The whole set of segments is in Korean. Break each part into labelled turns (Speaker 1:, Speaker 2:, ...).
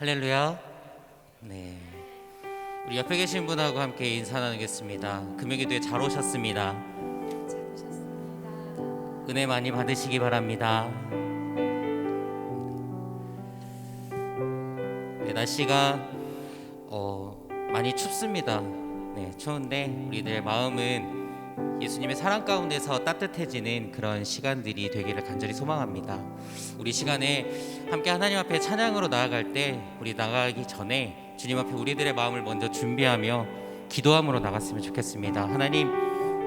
Speaker 1: 할렐루야. 네. 우리 옆에 계신 분하고 함께 인사 나누겠습니다. 금요기도에 잘 오셨습니다. 은혜 많이 받으시기 바랍니다. 네, 날씨가 어, 많이 춥습니다. 네, 추운데 우리들 마음은 예수님의 사랑 가운데서 따뜻해지는 그런 시간들이 되기를 간절히 소망합니다. 우리 시간에 함께 하나님 앞에 찬양으로 나아갈 때 우리 나가기 전에 주님 앞에 우리들의 마음을 먼저 준비하며 기도함으로 나갔으면 좋겠습니다. 하나님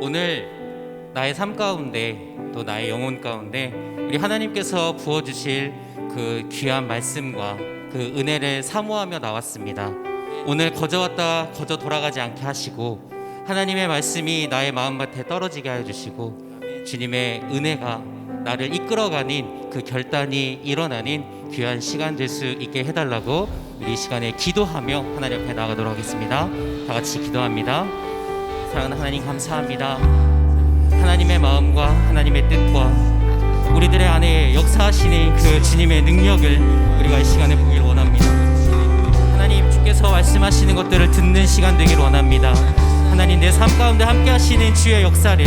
Speaker 1: 오늘 나의 삶 가운데 또 나의 영혼 가운데 우리 하나님께서 부어 주실 그 귀한 말씀과 그 은혜를 사모하며 나왔습니다. 오늘 거저 왔다 거저 돌아가지 않게 하시고 하나님의 말씀이 나의 마음밭에 떨어지게 하여 주시고 주님의 은혜가 나를 이끌어가는 그 결단이 일어나는 귀한 시간 될 수 있게 해달라고 우리 이 시간에 기도하며 하나님 앞에 나가도록 하겠습니다. 다 같이 기도합니다. 사랑하는 하나님 감사합니다. 하나님의 마음과 하나님의 뜻과 우리들의 안에 역사하시는 그 주님의 능력을 우리가 이 시간에 보길 원합니다. 하나님 주께서 말씀하시는 것들을 듣는 시간 되길 원합니다. 하나님 내 삶 가운데 함께 하시는 주의 역사를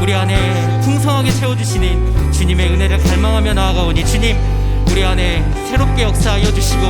Speaker 1: 우리 안에 풍성하게 채워주시는 주님의 은혜를 갈망하며 나아가오니 주님 우리 안에 새롭게 역사하여 주시고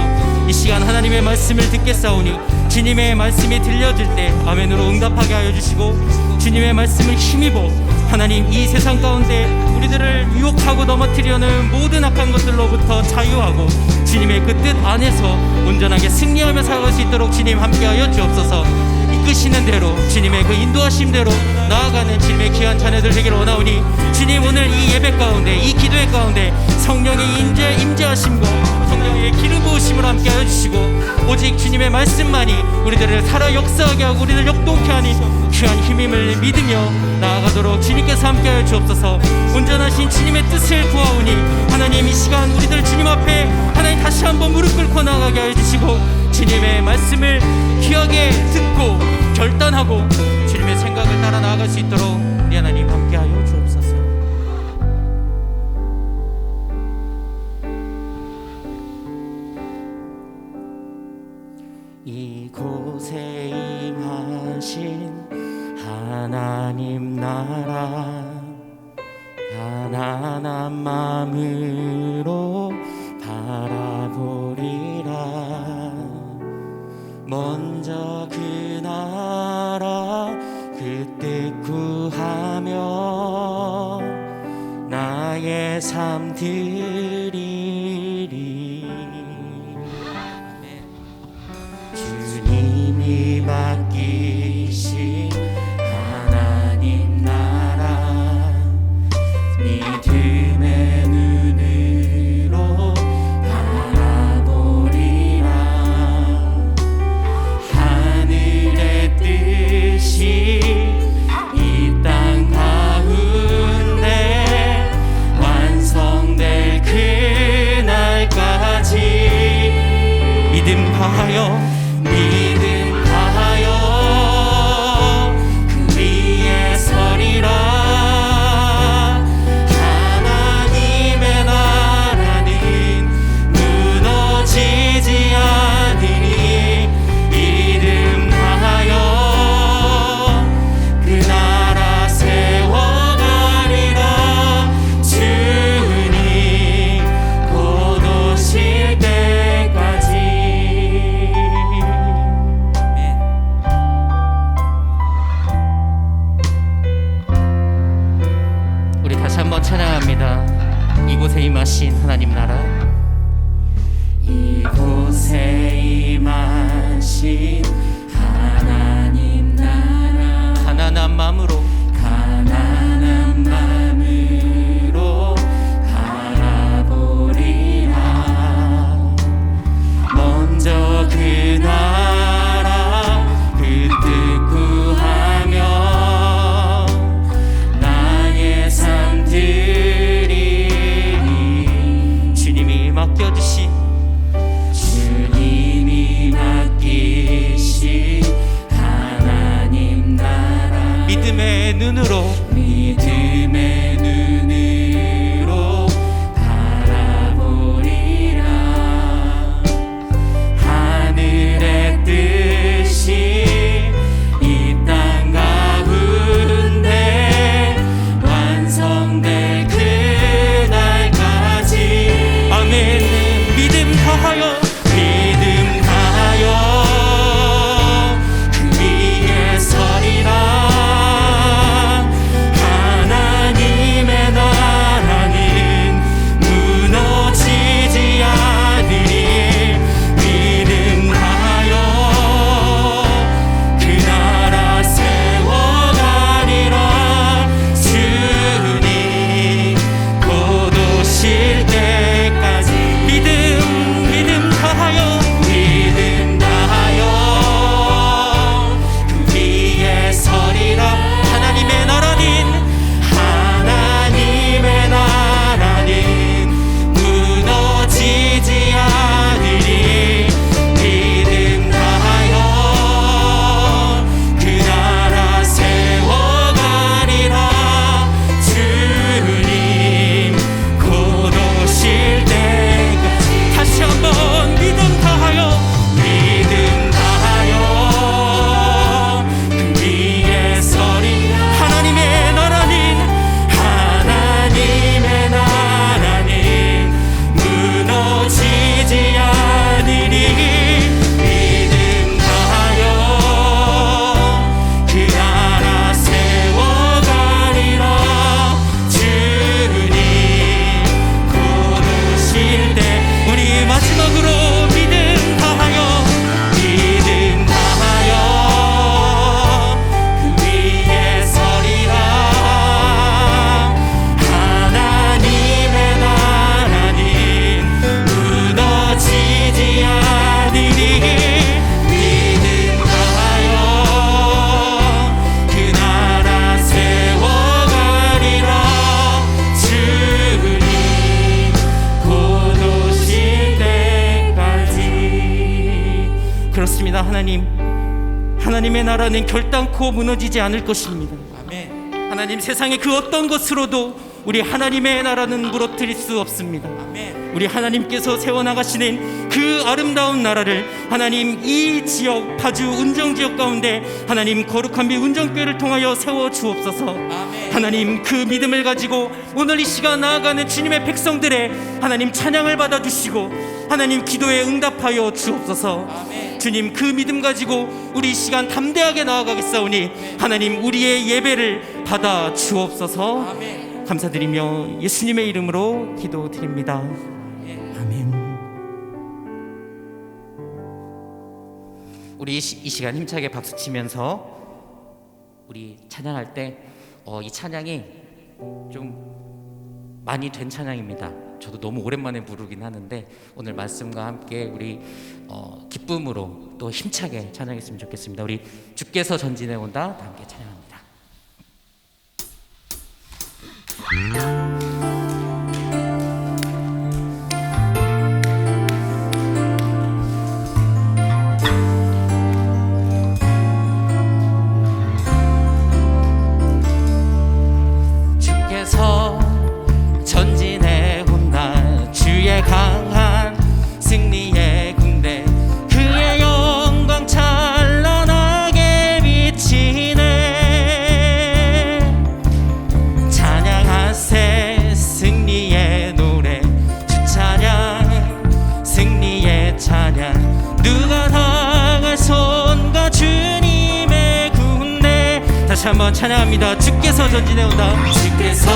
Speaker 1: 이 시간 하나님의 말씀을 듣겠사오니 주님의 말씀이 들려질 때 아멘으로 응답하게 하여 주시고 주님의 말씀을 힘입어 하나님 이 세상 가운데 우리들을 유혹하고 넘어뜨려는 모든 악한 것들로부터 자유하고 주님의 그 뜻 안에서 온전하게 승리하며 살아갈 수 있도록 주님 함께하여 주옵소서 이끄시는 대로 주님의 그 인도하심대로 나아가는 주님의 귀한 자녀들 되기를 원하오니 주님 오늘 이 예배 가운데 이 기도회 가운데 성령의 인재 임재하심과 성령의 기름 부으심을 함께하여 주시고 오직 주님의 말씀만이 우리들을 살아 역사하게 하고 우리를 역동케 하니 귀한 힘임을 믿으며 나아가도록 주님께서 함께하여 주옵소서. 온전하신 주님의 뜻을 구하오니 하나님 이 시간 우리들 주님 앞에 하나님 다시 한번 무릎 꿇고 나가게 하여 주시고 주님의 말씀을 귀하게 듣고 결단하고 주님의 생각을 따라 나아갈 수 있도록 우리 하나님 함께하여 주옵소서. 이곳에 임하신 하나님 나라 가난한 마음으 삶 찬양합니다.
Speaker 2: 이곳에 임하신 하나님 나라. 이곳에 임하신 나라는 결단코 무너지지 않을 것입니다
Speaker 3: 아멘.
Speaker 2: 하나님 세상의 그 어떤 것으로도 우리 하나님의 나라는 무너뜨릴 수 없습니다
Speaker 3: 아멘.
Speaker 2: 우리 하나님께서 세워나가시는 그 아름다운 나라를 하나님 이 지역 파주 운정 지역 가운데 하나님 거룩한 비 운정교회를 통하여 세워 주옵소서
Speaker 3: 아멘.
Speaker 2: 하나님 그 믿음을 가지고 오늘 이 시간 나아가는 주님의 백성들의 하나님 찬양을 받아 주시고 하나님 기도에 응답하여 주옵소서
Speaker 3: 아멘.
Speaker 2: 주님 그 믿음 가지고 우리 이 시간 담대하게 나아가겠사오니 하나님 우리의 예배를 받아 주옵소서
Speaker 3: 아멘.
Speaker 2: 감사드리며 예수님의 이름으로 기도드립니다. 아멘. 우리 이, 시, 이 시간 힘차게 박수 치면서 우리 찬양할 때 어, 이 찬양이 좀 많이 된 찬양입니다. 저도 너무 오랜만에 부르긴 하는데 오늘 말씀과 함께 우리 어, 기쁨으로 또 힘차게 찬양했으면 좋겠습니다. 우리 주께서 전진해 온다 다 함께 찬양합니다. 다시 한번 찬양합니다. 주께서 전진해 온다. 주께서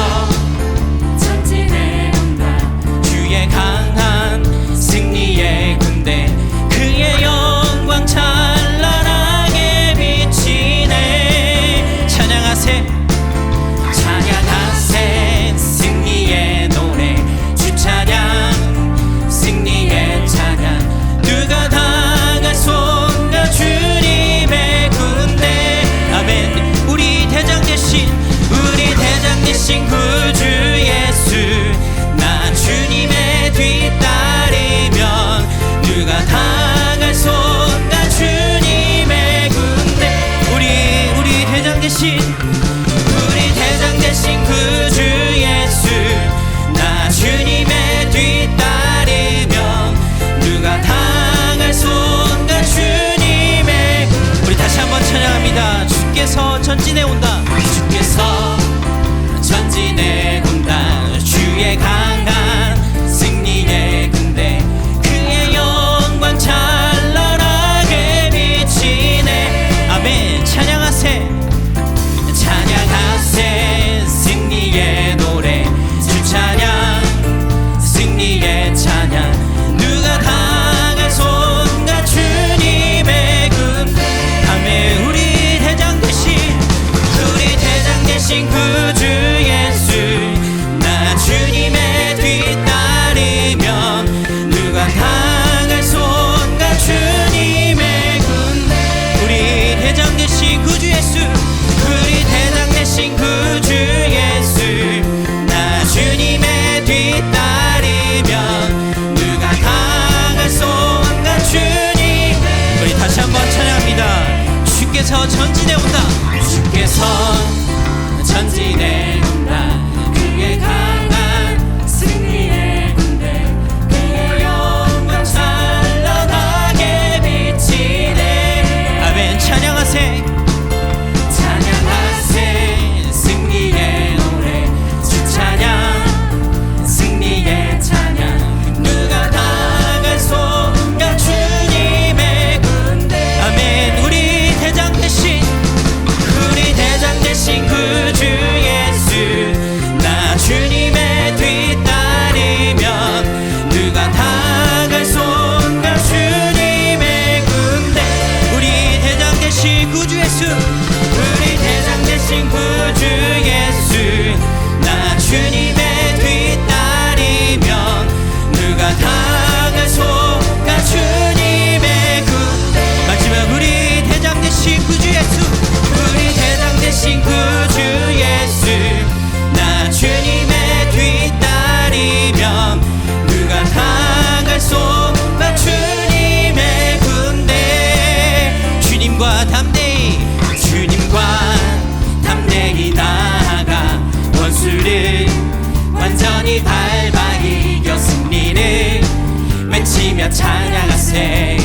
Speaker 4: 전진해 온다.
Speaker 2: 주의 강한 승리의 군대 그의 영광 찬
Speaker 1: 전진해 온다. 주께서 승리를 완전히 밟아 이겨 승리를 외치며 찬양하세요.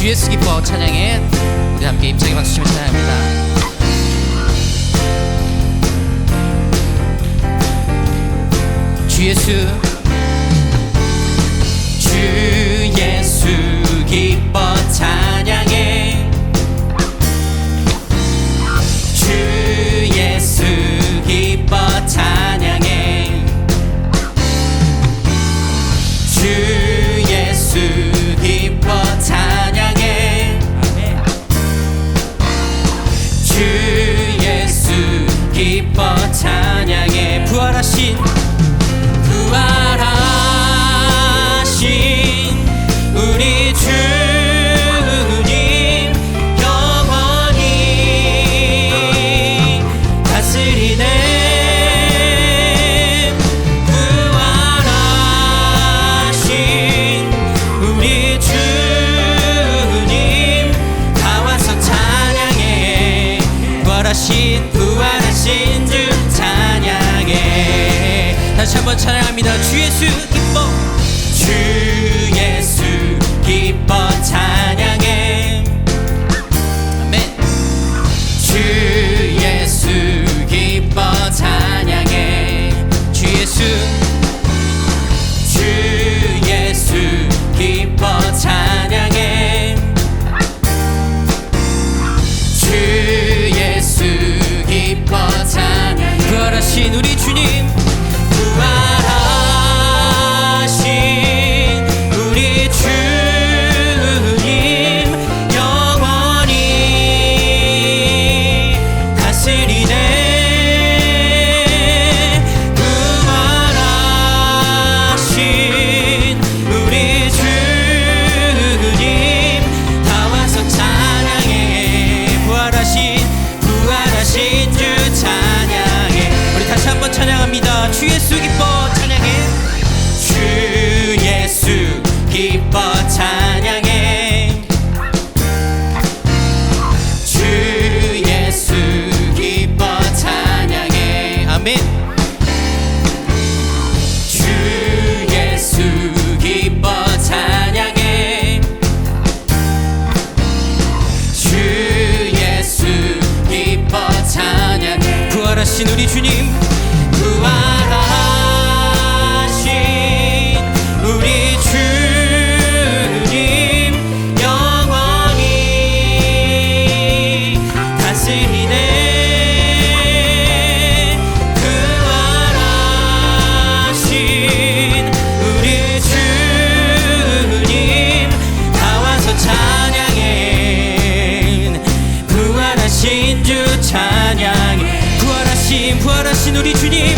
Speaker 1: 주
Speaker 3: 예수 기뻐 찬양해. 우리 함께 힘차게 박수 치며 찬양합니다. 주 예수.
Speaker 2: 주 예수 기뻐 찬양해 주 예수 기뻐 찬양해 우리 주님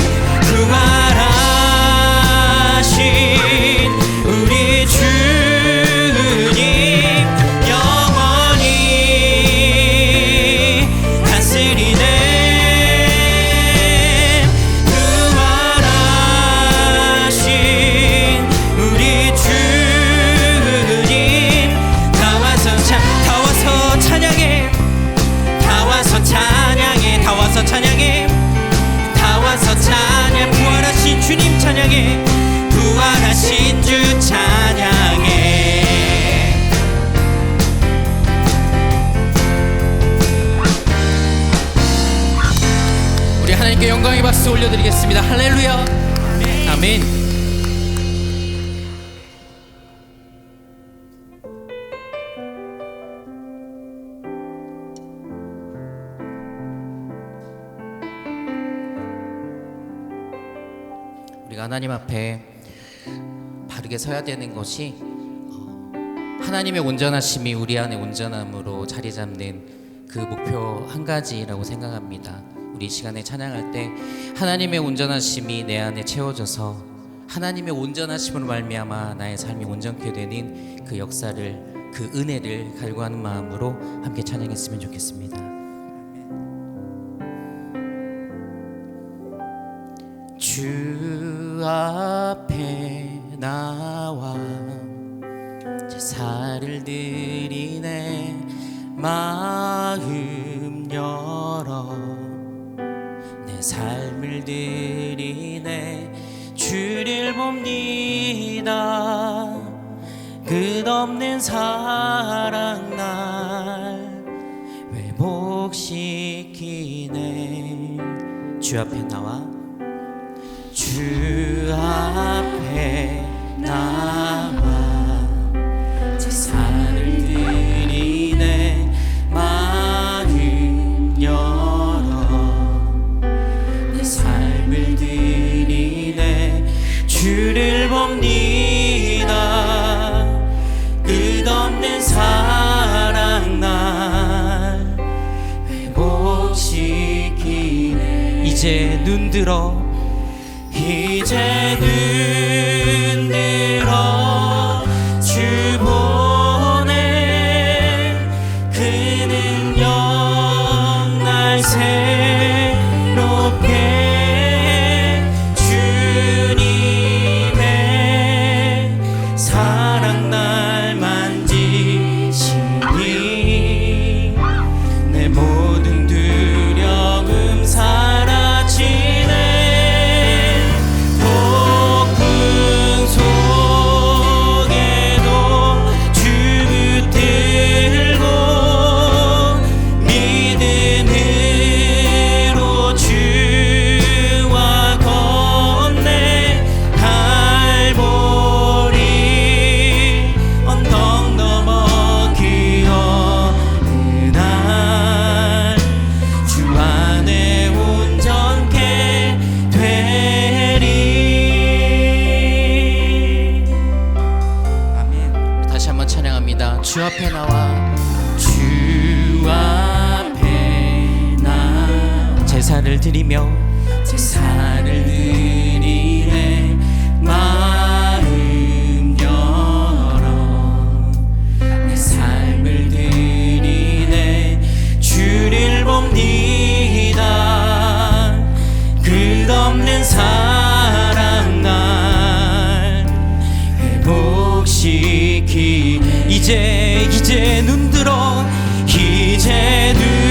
Speaker 3: 하나님께 영광의 박수 올려드리겠습니다. 할렐루야. 아멘.
Speaker 2: 우리가 하나님 앞에 바르게 서야 되는 것이 어, 하나님의 온전하심이 우리 안에 온전함으로 자리 잡는 그 목표 한 가지라고 생각합니다. 우리 이 시간에 찬양할 때 하나님의 온전하심이 내 안에 채워져서 하나님의 온전하심으로 말미암아 나의 삶이 온전케 되는 그 역사를 그 은혜를 갈구하는 마음으로 함께 찬양했으면 좋겠습니다. 주 앞에 나와 제사를 드리네 마 삶을 드리네 주를 봅니다. 끝없는 사랑 날 회복시키네. 주 앞에 나와. 주 앞에 나 힘들어. 없는 사랑 날 회복시키. 이제 이제 눈 들어. 이제 눈